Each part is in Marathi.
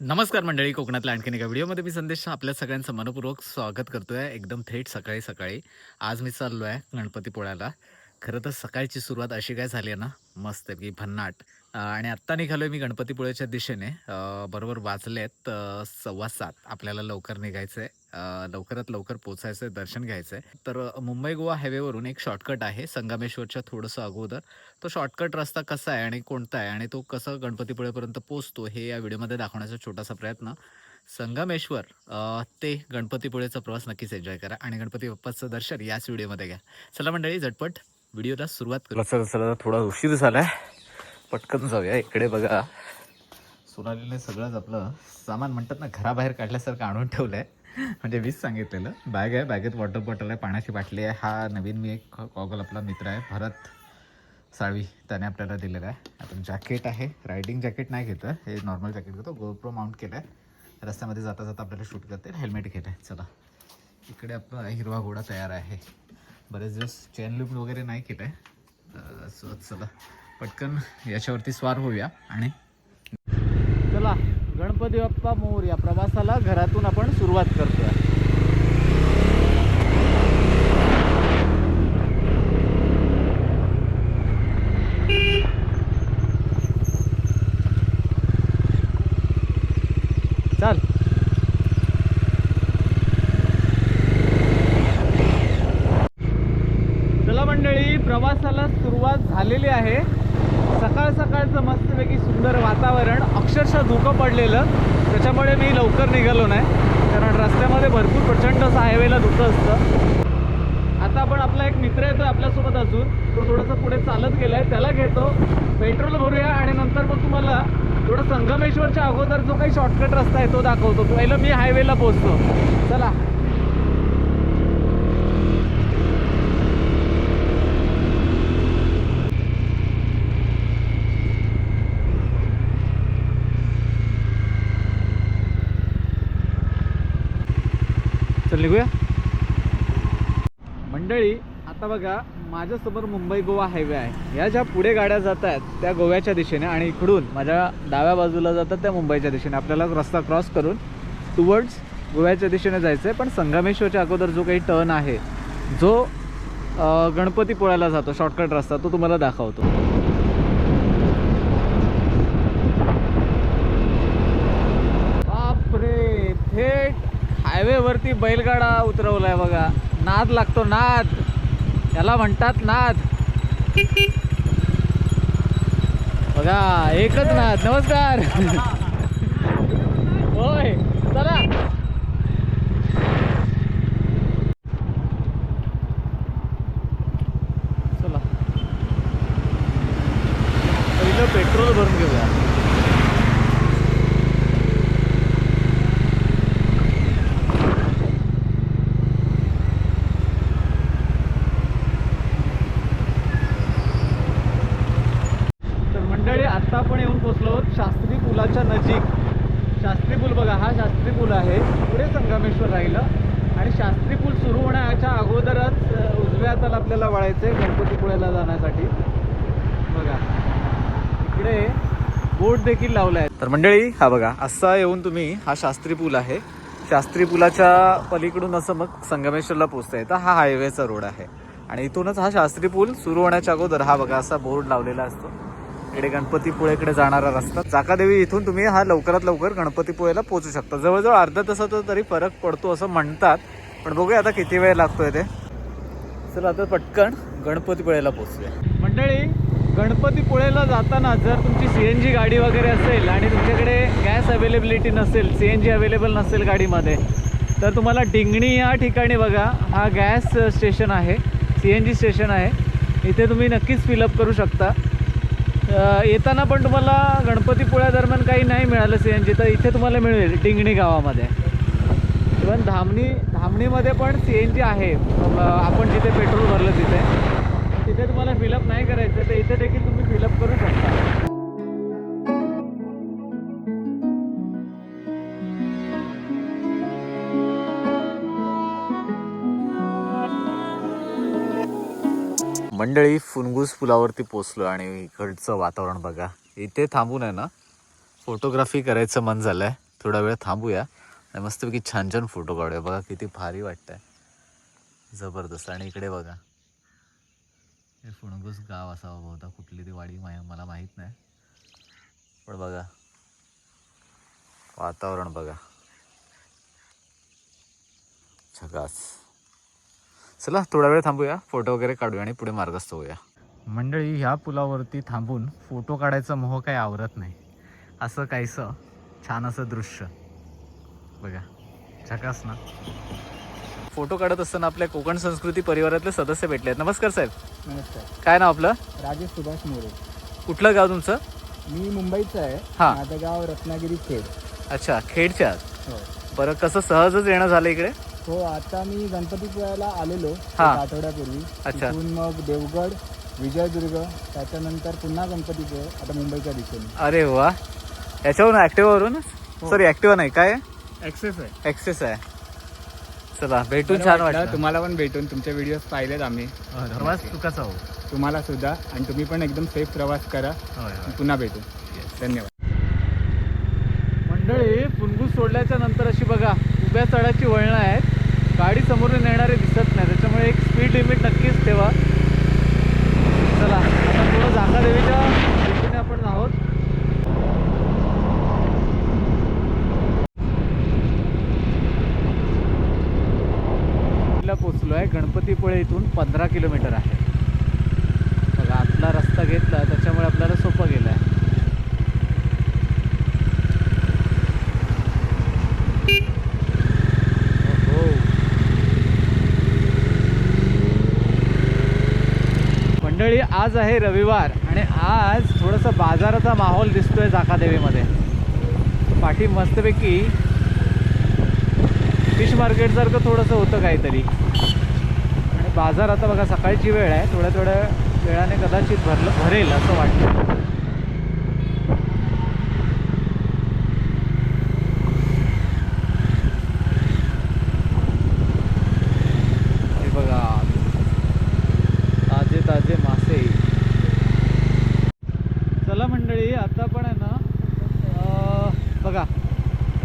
नमस्कार मंडळी कोकणातल्या आणखीन एका व्हिडिओमध्ये मी संदेश आपल्या सगळ्यांचं मनपूर्वक स्वागत करतोय. एकदम थेट सकाळी सकाळी. आज मी चाललो आहे गणपतीपुळ्याला. खरं तर सकाळची सुरुवात अशी काय झाली आहे ना? मस्त की भन्नाट. आणि आत्ता निघालो आहे मी गणपतीपुळेच्या दिशेने. बरोबर वाजलेत सव्वा सात. आपल्याला लवकर निघायचं आहे लवकरात लवकर पोचायचं आहे दर्शन घ्यायचं आहे तर मुंबई गोवा हायवेवरून एक शॉर्टकट आहे संगमेश्वरच्या थोडंसं अगोदर. तो शॉर्टकट रस्ता कसा आहे आणि कोणता आहे आणि तो कसं गणपतीपुळेपर्यंत पोचतो हे या व्हिडिओमध्ये दाखवण्याचा छोटासा प्रयत्न. संगमेश्वर ते गणपतीपुळेचा प्रवास नक्कीच एन्जॉय करा आणि गणपती बाप्पाचं दर्शन याच व्हिडिओमध्ये घ्या. चला मंडळी झटपट व्हिडिओला सुरुवात करू. चला चला थोडा उशीर झालाय. पटकन जाऊया. इकडे बघा. सोनालीने सगळंच आपलं सामान म्हणतात ना घराबाहेर काढल्यासारखं आणून ठेवलंय. म्हणजे वीज सांगितलेलं. बॅग आहे बॅगेत वॉटर बॉटल आहे पाण्याची बाटली आहे. हा नवीन मी एक कॉगल आपला मित्र आहे भरत साळवी. त्याने आपल्याला दिलेला आहे. आपण जॅकेट आहे. रायडिंग जॅकेट नाही घेतं हे नॉर्मल जॅकेट घेतो. गोप्रो माउंट केलं आहे रस्त्यामध्ये जाता जाता आपल्याला शूट करते हेल्मेट घेत आहे चला. इकडे आपला हिरवा घोडा तयार आहे. बरेच दिवस चेन लूप वगैरे नाही केलं आहे सो चला. पटकन याच्यावरती स्वार होऊया आणि चला गणपती बाप्पा मोर या प्रवासाला घरातून आपण सुरुवात करतोय. चाल. चला मंडळी प्रवासाला सुरुवात झालेली आहे सकाळ सकाळचं मस्तपैकी सुंदर वातावरण अक्षरशः धुकं पडलेलं. त्याच्यामुळे मी लवकर निघालो नाही. कारण रस्त्यामध्ये भरपूर प्रचंड असं हायवेला धुकं असतं. आता आपण आपला एक मित्र येतो आपल्यासोबत अजून. तो थोडंसं पुढे चालत गेला आहे त्याला घेतो. पेट्रोल भरूया आणि नंतर मग तुम्हाला थोडं संगमेश्वरच्या अगोदर जो काही शॉर्टकट रस्ता आहे तो दाखवतो. पहिलं मी हायवेला पोहोचतो. चला. निघूया. मंडळी आता बघा माझ्यासमोर मुंबई गोवा हायवे आहे. या ज्या पुढे गाड्या जात आहेत त्या गोव्याच्या दिशेने आणि इकडून माझ्या डाव्या बाजूला जातात त्या मुंबईच्या दिशेने. आपल्याला रस्ता क्रॉस करून टुवर्ड्स गोव्याच्या दिशेने जायचं आहे पण संगमेश्वरच्या अगोदर जो काही टर्न आहे जो गणपती गणपतीपुळ्याला जातो शॉर्टकट रस्ता तो तुम्हाला दाखवतो बापरे थेट हायवेवरती बैलगाडा उतरवलाय बघा. नाद लागतो नाद. याला म्हणतात नाद. बघा एकच नाद. नमस्कार. होय चला. चला. पहिलं पेट्रोल भरून घेऊया तर मंडळी आत्ता आपण येऊन पोचलो आहोत शास्त्री पुलाच्या नजीक शास्त्री पूल बघा हा शास्त्री पूल आहे पुढे संगमेश्वर राहिलं आणि शास्त्री पूल सुरू होण्याच्या अगोदरच अ, आपल्याला वळायचं आहे गणपतीपुळ्याला जाण्यासाठी. बघा. इकडे बोट देखील लावला आहे तर मंडळी हा बघा असा येऊन तुम्ही हा शास्त्री पूल आहे. शास्त्री पुलाच्या पलीकडून असं मग संगमेश्वरला पोचता येतं. हा हायवेचा रोड आहे. आणि इथूनच हा शास्त्री पूल सुरू होण्याच्या अगोदर हा बघा असा बोर्ड लावलेला असतो. इकडे गणपतीपुळेकडे जाणारा रस्ता. चाकादेवी इथून तुम्ही हा लवकरात लवकर गणपतीपुळेला पोहोचू शकता. जवळजवळ अर्धा तासाचा तरी फरक पडतो असं म्हणतात. पण बघूया आता किती वेळ लागतोय ते. चला आता पटकन गणपतीपुळेला पोहोचूया. मंडळी गणपतीपुळेला जाताना जर तुमची सी एन जी गाडी वगैरे असेल आणि तुमच्याकडे गॅस अवेलेबिलिटी नसेल सी एन जी अवेलेबल नसेल गाडीमध्ये तर तुम्हाला डिंगणी या ठिकाणी बघा हा गॅस स्टेशन आहे सी एन जी स्टेशन आहे. इथे तुम्ही नक्कीच फिलअप करू शकता. येताना पण तुम्हाला गणपतीपुळ्यादरम्यान काही नाही मिळालं सी एन जी तर इथे तुम्हाला मिळेल डिंगणी गावामध्ये. इवन धामणी धामणीमध्ये पण सी एन जी आहे. आपण जिथे पेट्रोल भरलं तिथे. तिथे तुम्हाला फिलअप नाही करायचं तर इथे देखील तुम्ही फिलअप करू शकता. मंडळी फुनगूस पुलावरती पोचलो आणि इकडचं वातावरण बघा. इथे थांबून आहे ना फोटोग्राफी करायचं मन झालंय. थोडा वेळ थांबूया. आणि मस्तपैकी छान छान फोटो काढूया. बघा किती भारी वाटतंय. जबरदस्त. आणि इकडे बघा. हे फुणगुस गाव असावं बहुधा. कुठली ती वाडी माय मला माहीत नाही. पण बघा. वातावरण बघा. छगास. चला थोडा वेळ थांबूया. फोटो वगैरे काढूया आणि पुढे मार्गस्थ होऊया. मंडळी ह्या पुलावरती थांबून फोटो काढायचा मोह काही आवरत नाही. असं काहीसं छान असं दृश्य. बघा. झकास ना. फोटो काढत असताना आपल्या कोकण संस्कृती परिवारातले सदस्य भेटले आहेत. नमस्कार साहेब. नमस्कार. काय नाव आपलं? राजेश सुभाष मोरे. कुठलं गाव तुमचं? मी मुंबईचा आहे. हा. माझं गाव रत्नागिरी खेड. अच्छा खेडच्या आहात हो. बरं कसं सहजच येणं झालं इकडे? हो आता मी गणपतीपुळ्याला आलेलो एक हा. आठवड्यापूर्वी. अच्छा. तिथून मग देवगड विजयदुर्ग त्याच्यानंतर पुन्हा गणपतीपुळे आता मुंबईच्या दिशेने. अरे वा. याच्यावरून ॲक्टिवावरून हो. सॉरी ॲक्टिवा नाही. काय? ऍक्सेस आहे. ॲक्सेस आहे. चला भेटून छान वाटलं. तुम्हाला पण भेटून तुमचे व्हिडिओ पाहिलेत आम्ही. प्रवास चुकाचा हो. तुम्हाला सुद्धा आणि तुम्ही पण एकदम सेफ प्रवास करा. पुन्हा भेटू. धन्यवाद. मंडळी फुनगूस सोडल्याच्या नंतर अशी बघा उभ्या चढाची वळणं आहेत. गाडी समोरून येणारे दिसत नाही. त्याच्यामुळे एक स्पीड लिमिट नक्कीच ठेवा. चला आता थोडं जाकादेवीच्या दिशेने आपण आहोत ला पोचलो गणपतीपुळे इथून पंधरा किलोमीटर आहे. बघा आतला रस्ता घेतला त्याच्यामुळे आपल्याला सोपं गेलं आहे हो. मंडळी आज आहे रविवार आणि आज थोडंसं बाजाराचा माहोल दिसतोय जाकादेवीमध्ये पाठी मस्तपैकी फिश मार्केट मार्केटसारखं थोडंसं होतं काहीतरी. बाजार आता बघा सकाळची वेळ आहे. थोड्या थोड्या वेळाने कदाचित भरलं भरेल असं वाटतं. बघा. ताजे ताजे मासे. चला मंडळी आता पण आहे ना बघा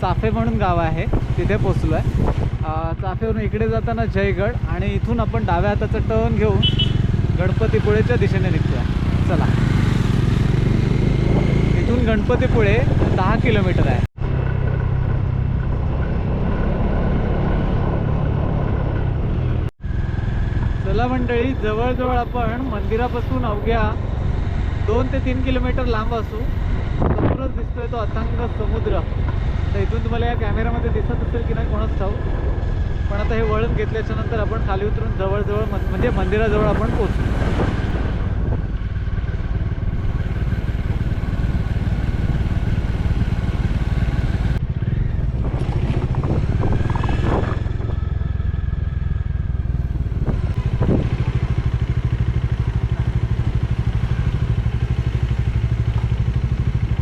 चाफे म्हणून गाव आहे. तिथे पोचलो आहे चाफेवरून इकडे जाताना जयगड आणि इथून आपण डाव्या हाताचा टर्न घेऊन गणपतीपुळेच्या दिशेने निघतोय. चला. इथून गणपतीपुळे दहा किलोमीटर आहे. चला मंडळी जवळजवळ आपण मंदिरापासून अवघ्या दोन ते तीन किलोमीटर लांब असू. समोरच दिसतोय तो अथांग समुद्र. तर इथून तुम्हाला या कॅमेऱ्यामध्ये दिसत असेल की नाही कोणाच ठाऊ पण आता हे वळण घेतल्याच्या नंतर आपण खाली उतरून जवळजवळ म्हणजे मंदिराजवळ आपण पोहोचू.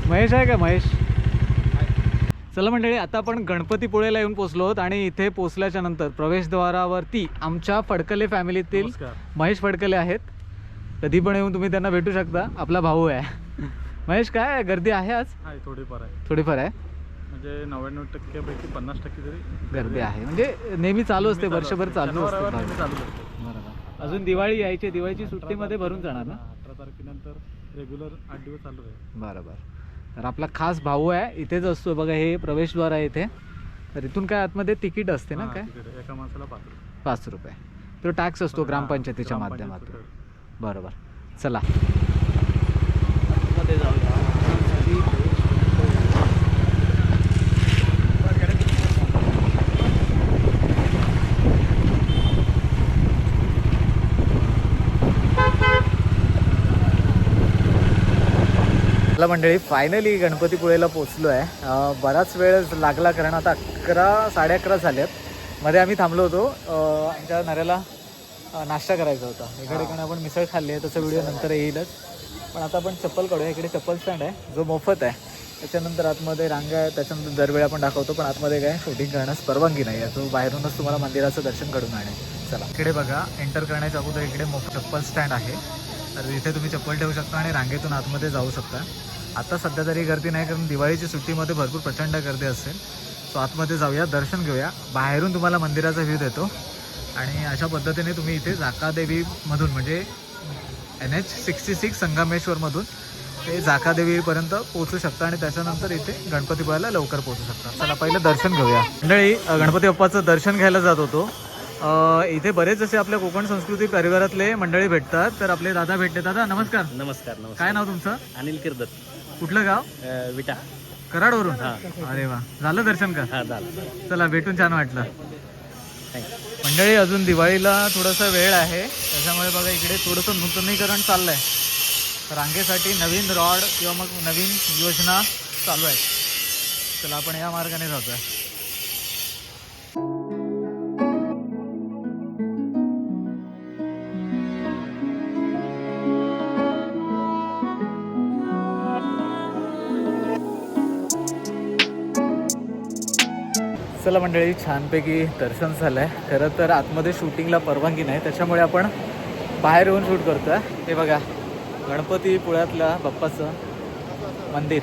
महेश आहे का महेश? चला मंडळी आता आपण गणपतीपुळेला येऊन पोचलो आहोत आणि इथे पोचल्याच्या नंतर प्रवेशद्वारावरती आमच्या फडकले फॅमिलीतील महेश फडकले आहेत. कधी पण येऊन तुम्ही त्यांना भेटू शकता. आपला भाऊ आहे. महेश काय गर्दी आहे आज? थोडीफार आहे. थोडीफार आहे? म्हणजे नव्याण्णव टक्क्यापैकी पन्नास टक्के तरी गर्दी आहे. म्हणजे नेहमी चालू असते वर्षभर. चालू असते अजून दिवाळी यायची दिवाळीची सुट्टीमध्ये भरून जाणार ना? अठरा तारखेनंतर रेग्युलर आठ दिवस चालू आहे. बरोबर. तर आपला खास भाऊ आहे इथेच असतो बघा हे प्रवेशद्वार आहे इथे तर इथून काय आतमध्ये तिकीट असते ना काय. एका माणसाला पाच रुपये. पाच रुपये तो टॅक्स असतो ग्रामपंचायतीच्या ग्रामपंचायत माध्यमातून. बरोबर चला मला मंडळी फायनली गणपतीपुळेला पोचलो आहे बराच वेळ लागला कारण आता अकरा साडे अकरा झाल्यात मध्ये आम्ही थांबलो होतो. आमच्या नऱ्याला नाश्ता करायचा होता. इकडे आपण मिसळ खाल्ली आहे त्याचा व्हिडिओ नंतर येईलच. पण आता आपण चप्पल काढूया. इकडे चप्पल स्टँड आहे जो मोफत आहे. त्याच्यानंतर आतमध्ये रांगा आहे त्याच्यानंतर दरवेळी आपण दाखवतो पण आतमध्ये काय शूटिंग करण्यास परवानगी नाही आहे. तो बाहेरूनच तुम्हाला मंदिराचं दर्शन घडून आणेल. चला. इकडे बघा एंटर करण्याच्या अगोदर इकडे मोफत चप्पल स्टँड आहे. तर इथे तुम्ही चप्पल ठेवू शकता आणि रांगेतून आतमध्ये जाऊ शकता. आता सध्या तरी गर्दी नाही कारण दिवाळीची सुट्टीमध्ये भरपूर प्रचंड गर्दी असेल. सो आतमध्ये जाऊया दर्शन घेऊया. बाहेरून तुम्हाला मंदिराचा व्ह्यू देतो. आणि अशा पद्धतीने तुम्ही इथे जाकादेवीमधून म्हणजे एन एच सिक्स्टी सिक्स संगमेश्वरमधून ते जाकादेवीपर्यंत पोहोचू शकता आणि त्याच्यानंतर इथे गणपतीपुळ्याला लवकर पोहोचू शकता. चला पहिलं दर्शन घेऊया. मंडळी गणपती बाप्पाचं दर्शन घ्यायला जात होतो. इथे बरेच असे आपल्या कोकण संस्कृती परिवारातले मंडळी भेटतात तर आपले दादा भेटले. दादा नमस्कार. नमस्कार नमस्कार. काय नाव तुमचं? अनिल किर्दत. कुठलं गाव? अ, विटा. कराडवरून? अरे वा. झालं दर्शन का? हा झालं. चला भेटून छान वाटलं. थँक्यू मंडळी अजून दिवाळीला थोडासा वेळ आहे. त्याच्यामुळे बघा इकडे थोडंसं नूतनीकरण चाललंय. रांगेसाठी नवीन रॉड किंवा मग नवीन योजना चालू आहेत. चला आपण या मार्गाने जातोय चला मंडळी छानपैकी दर्शन झालं आहे खरं तर आतमध्ये शूटिंगला परवानगी नाही त्याच्यामुळे आपण बाहेर येऊन शूट करतो आहे हे बघा गणपती पुळ्यातल्या बाप्पाचं मंदिर.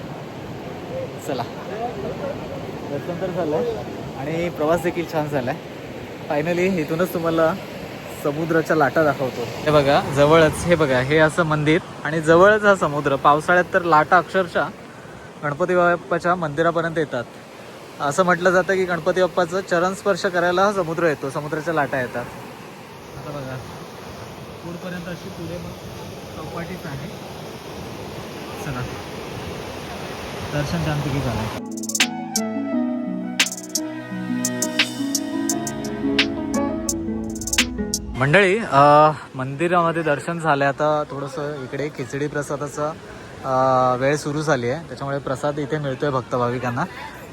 चला. दर्शन तर झालं आहे आणि प्रवास देखील छान झाला आहे फायनली इथूनच तुम्हाला समुद्राच्या लाटा दाखवतो. हे बघा जवळच हे बघा हे असं मंदिर आणि जवळच हा समुद्र. पावसाळ्यात तर लाटा अक्षरशः गणपती बाप्पाच्या मंदिरापर्यंत येतात. असं म्हटलं जातं की गणपती बाप्पाचं चरण स्पर्श करायला हा समुद्र येतो समुद्राच्या लाटा येतात. आता बघा पुढपर्यंत अशी पुढे चौपाटीच आहे. चला. दर्शन शांतकी झालं मंडळी अ, मंदिरामध्ये दर्शन झालं आता थोडंसं इकडे खिचडी प्रसादाचा वेळ सुरू झाली आहे त्याच्यामुळे प्रसाद इथे मिळतोय भक्त भाविकांना.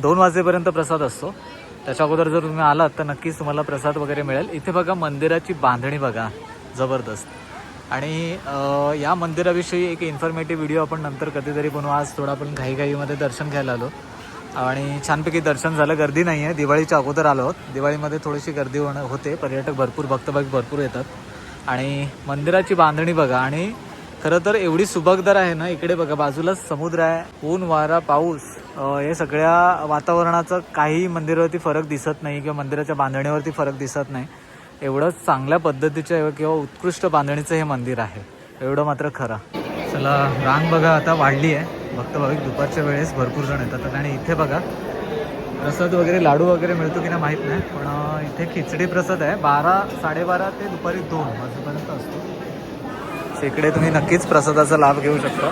दोन वाजेपर्यंत प्रसाद असतो. त्याच्या अगोदर जर तुम्ही आलात तर नक्कीच तुम्हाला प्रसाद वगैरे मिळेल. इथे बघा मंदिराची बांधणी बघा. जबरदस्त. आणि या मंदिराविषयी एक इन्फॉर्मेटिव्ह व्हिडिओ आपण नंतर कधीतरी बनवू. आज थोडं आपण घाईघाईमध्ये दर्शन घ्यायला आलो. आणि छानपैकी दर्शन झालं. गर्दी नाही आहे दिवाळीच्या अगोदर आलो आहोत. दिवाळीमध्ये थोडीशी गर्दी होणं होते. पर्यटक भरपूर भक्तभाग भरपूर येतात. आणि मंदिराची बांधणी बघा. आणि खरं तर एवढी सुबकदार आहे ना इकडे बघा. बाजूला समुद्र आहे. ऊन वारा पाऊस. हे सगळ्या वातावरणाचं काही मंदिरावरती फरक दिसत नाही किंवा मंदिराच्या बांधणीवरती फरक दिसत नाही. एवढं चांगल्या पद्धतीच्या किंवा उत्कृष्ट बांधणीचं हे मंदिर आहे. एवढं मात्र खरं. चला रांग बघा आता वाढली आहे. भक्त भाविक दुपारच्या वेळेस भरपूर जण येतात. आणि इथे बघा प्रसाद वगैरे लाडू वगैरे मिळतो की नाही माहीत नाही पण इथे खिचडी प्रसाद आहे. बारा साडेबारा ते दुपारी दोन वाजेपर्यंत असतो. So इकडे तुम्ही नक्कीच प्रसादाचा लाभ घेऊ शकता.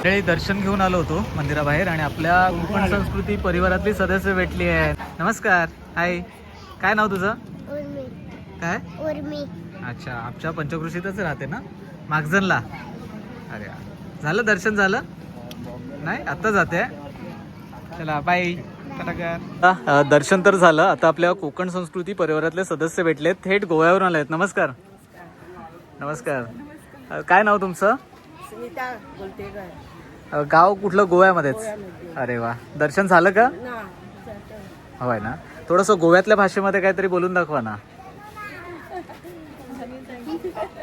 मंडळी दर्शन घेऊन आलो होतो मंदिराबाहेर आणि आपल्या कोकण संस्कृती परिवारातली सदस्य भेटली आहेत. नमस्कार. हाय काय नाव तुझं? उर्मी. काय? उर्मी. अच्छा आमच्या पंचकृषीतच राहते ना? मागजनला अरे. झालं दर्शन झालं? नाही आता जाते. चला बाय दर्शन तर झालं. आता आपल्या कोकण संस्कृती परिवारातले सदस्य भेटले थेट गोव्यावरून आले आहेत नमस्कार. नमस्कार. काय नाव तुमचं? बोलते अ, गाव कुठलं? गोव्यामध्येच? अरे वा. दर्शन झालं का? होय ना. थोडंसं गोव्यातल्या भाषेमध्ये काहीतरी बोलून दाखवा ना.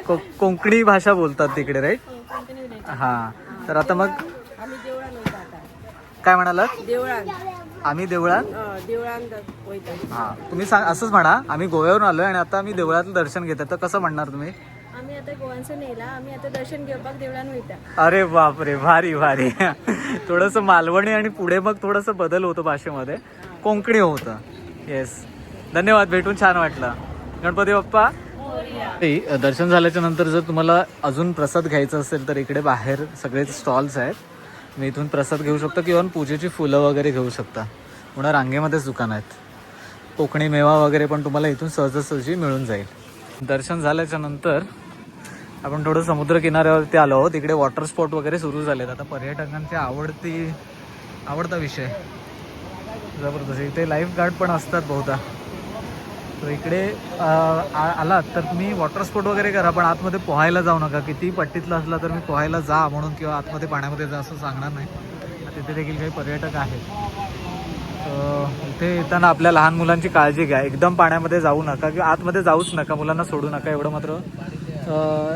को- कोकणी भाषा बोलतात तिकडे राईट हा तर आता मग? आम्ही देवळान वयता आता. काय म्हणाला देवळान. आम्ही देवळात देवळान वयता हा. तुम्ही सांग असंच म्हणा. आम्ही गोव्यावरून आलोय आणि आता आम्ही देवळातलं दर्शन घेतो तर कसं म्हणणार तुम्ही? आता गोवांचं नेला. आम्ही आता दर्शन घेवपाक देवळान वयता अरे बापरे भारी भारी. थोडंसं मालवणी आणि पुढे मग थोडंसं बदल होतो भाषेमध्ये. कोंकणी होतं. येस धन्यवाद भेटून छान वाटलं. गणपती बाप्पा. ते, दर्शन झाल्याच्यानंतर जर तुम्हाला अजून प्रसाद घ्यायचा असेल तर इकडे बाहेर सगळे स्टॉल्स आहेत. मी इथून प्रसाद घेऊ शकतो किंवा पूजेची फुलं वगैरे घेऊ शकता. पुन्हा रांगेमध्येच दुकान आहेत. कोकणी मेवा वगैरे पण तुम्हाला इथून सहजासहजी मिळून जाईल. दर्शन झाल्याच्यानंतर आपण थोडं समुद्र किनाऱ्यावरती आलो आहोत. वॉटर स्पोर्ट वगैरे सुरू झालेत. आता पर्यटकांची आवडती आवडता विषय. जबरदस्त. इथे लाईफ गार्ड पण असतात बहुधा. तर इकडे आ- आलात. तर तुम्ही वॉटर स्पोर्ट वगैरे करा पण आतमध्ये पोहायला जाऊ नका. किती पट्टीतला असला तर मी पोहायला जा म्हणून किंवा आतमध्ये पाण्यामध्ये जा असं सांगणार नाही. तिथे देखील काही पर्यटक आहेत. इथे येताना आपल्या लहान मुलांची काळजी घ्या. एकदम पाण्यामध्ये जाऊ नका किंवा आतमध्ये जाऊच नका. मुलांना सोडू नका. एवढं मात्र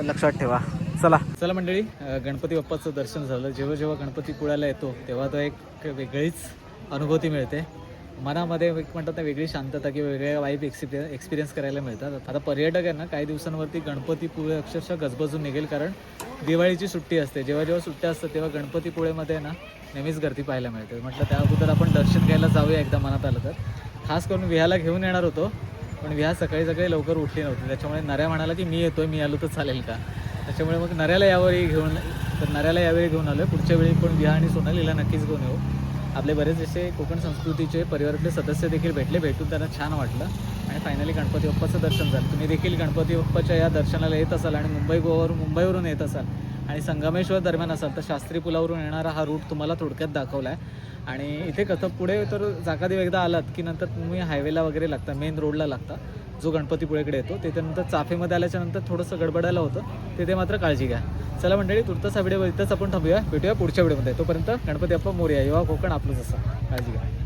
लक्षात ठेवा. चला. चला मंडळी गणपती बाप्पाचं दर्शन झालं. जेव्हा जेव्हा गणपती पुण्याला येतो तेव्हा तो एक वेगळीच अनुभूती मिळते. मनामध्ये एक म्हणतात ना वेगळी शांतता किंवा वेगळ्या वाईफ एक्सपिरियन्स एक्सपिरियन्स करायला मिळतात. आता पर्यटक आहे ना काही दिवसांवरती गणपतीपुळे अक्षरशः गजबजून निघेल कारण दिवाळीची सुट्टी असते. जेव्हा जेव्हा सुट्ट्या असतात तेव्हा गणपतीपुळेमध्ये ना नेहमीच गर्दी पाहायला मिळते. म्हटलं त्या अगोदर आपण दर्शन घ्यायला जाऊया एकदा मनात आलं तर. खास करून विहाला घेऊन येणार होतो. पण विहा सकाळी सकाळी लवकर उठली नव्हती. त्याच्यामुळे नऱ्या म्हणाला की मी येतोय मी आलो तर चालेल का? त्याच्यामुळे मग नऱ्याला यावेळी घेऊन तर नऱ्याला यावेळी घेऊन आलो पुढच्या वेळी पण विहा आणि सोनालीला नक्कीच घेऊन येऊ. आपले बरेच असे कोकण संस्कृतीचे परिवारातले सदस्य देखील भेटले. भेटून त्यांना छान वाटलं. आणि फायनली गणपती बाप्पाचं दर्शन झालं. तुम्ही देखील गणपती बाप्पाच्या या दर्शनाला येत असाल आणि मुंबई गोवावरून मुंबईवरून येत असाल आणि संगमेश्वर दरम्यान असाल तर शास्त्री पुलावरून येणारा हा रूट तुम्हाला थोडक्यात दाखवला आहे आणि इथे कसं पुढे तर जाकादेव एकदा आलात की नंतर तुम्ही हायवेला वगैरे लागता मेन रोडला लागता. जो गणपतीपुळेकडे येतो त्याच्यानंतर चाफेमध्ये आल्याच्यानंतर थोडंसं गडबडायला होतं. तिथे मात्र काळजी घ्या. चला मंडळी तुर्तास हा व्हिडिओ इथंच आपण थांबूया. भेटूया पुढच्या व्हिडिओमध्ये तोपर्यंत गणपती बाप्पा मोर्या युवा कोकण आपलंच असं काळजी घ्या.